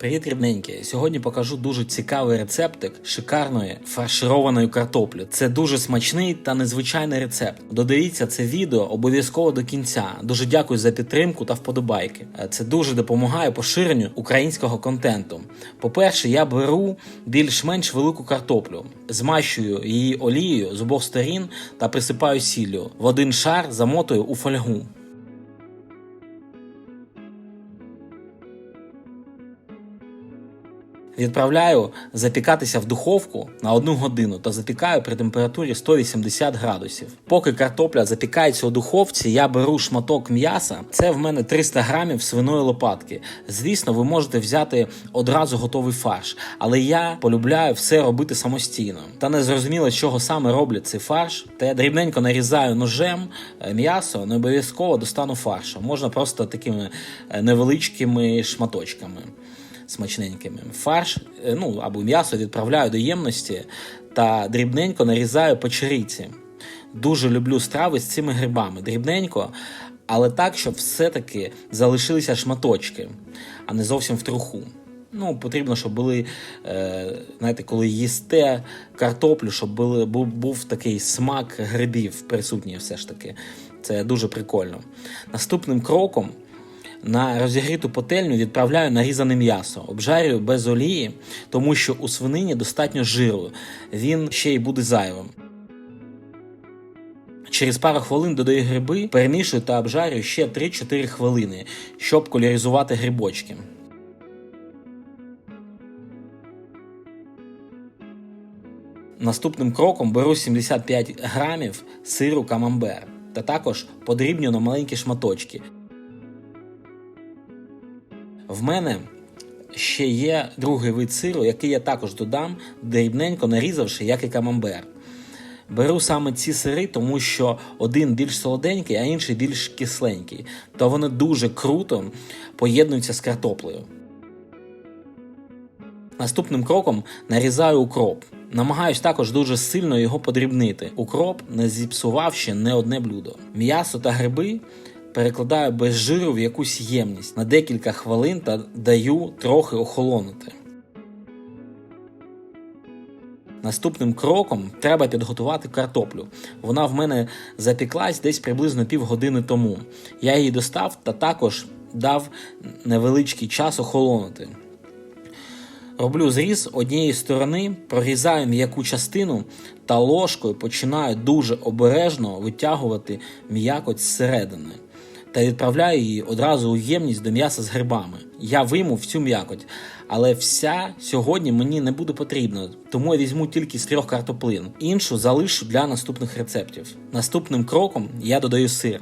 Привіт, рідненькі! Сьогодні покажу дуже цікавий рецептик шикарної фаршированої картоплі. Це дуже смачний та незвичайний рецепт. Додивіться це відео обов'язково до кінця. Дуже дякую за підтримку та вподобайки. Е, Це дуже допомагає поширенню українського контенту. По-перше, я беру більш-менш велику картоплю, змащую її олією з обох сторін та присипаю сіллю. В один шар замотую у фольгу. Відправляю запікатися в духовку на одну годину та запікаю при температурі 180 градусів. Поки картопля запікається у духовці, я беру шматок м'яса. Це в мене 300 грамів свиної лопатки. Звісно, ви можете взяти одразу готовий фарш, але я полюбляю все робити самостійно. Та не зрозуміло, чого саме роблять цей фарш. Та я дрібненько нарізаю ножем е, м'ясо, не обов'язково достану фаршу. Можна просто такими е, невеличкими шматочками смачненькими. Фарш е, ну або м'ясо відправляю до ємності та дрібненько нарізаю по чариці. Дуже люблю страви з цими грибами. Дрібненько, але так, щоб все-таки залишилися шматочки, а не зовсім в труху. Ну, потрібно, щоб були, е, знаєте, коли їсте картоплю, щоб були, був, був такий смак грибів присутній все ж таки. Це дуже прикольно. Наступним кроком на розігріту пательню відправляю нарізане м'ясо, обжарюю без олії, тому що у свинині достатньо жиру, він ще й буде зайвим. Через пару хвилин додаю гриби, перемішую та обжарюю ще 3-4 хвилини, щоб коліризувати грибочки. Наступним кроком беру 75 грамів сиру камамбер та також подрібню на маленькі шматочки. В мене ще є другий вид сиру, який я також додам, дрібненько нарізавши, як і камамбер. Беру саме ці сири, тому що один більш солоденький, а інший більш кисленький. То вони дуже круто поєднуються з картоплею. Наступним кроком нарізаю укроп. Намагаюсь також дуже сильно його подрібнити. Укроп не зіпсував ще не одне блюдо. М'ясо та гриби перекладаю без жиру в якусь ємність на декілька хвилин та даю трохи охолонути. Наступним кроком треба підготувати картоплю. Вона в мене запіклась десь приблизно півгодини тому. Я її достав та також дав невеличкий час охолонути. Роблю зріз однієї сторони, прорізаю м'яку частину та ложкою починаю дуже обережно витягувати м'якоть зсередини та відправляю її одразу у ємність до м'яса з грибами. Я вийму всю м'якоть, але вся сьогодні мені не буде потрібна, тому я візьму тільки з трьох картоплин. Іншу залишу для наступних рецептів. Наступним кроком я додаю сир.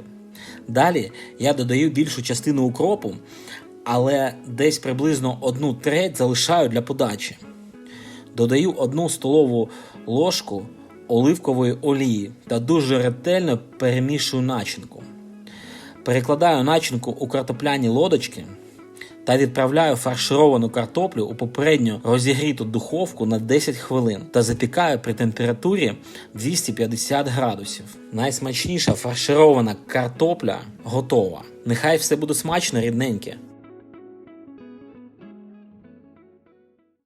Далі я додаю більшу частину укропу, але десь приблизно одну треть залишаю для подачі. Додаю одну столову ложку оливкової олії та дуже ретельно перемішую начинку. Перекладаю начинку у картопляні лодочки та відправляю фаршировану картоплю у попередньо розігріту духовку на 10 хвилин та запікаю при температурі 250 градусів. Найсмачніша фарширована картопля готова. Нехай все буде смачно, рідненьке.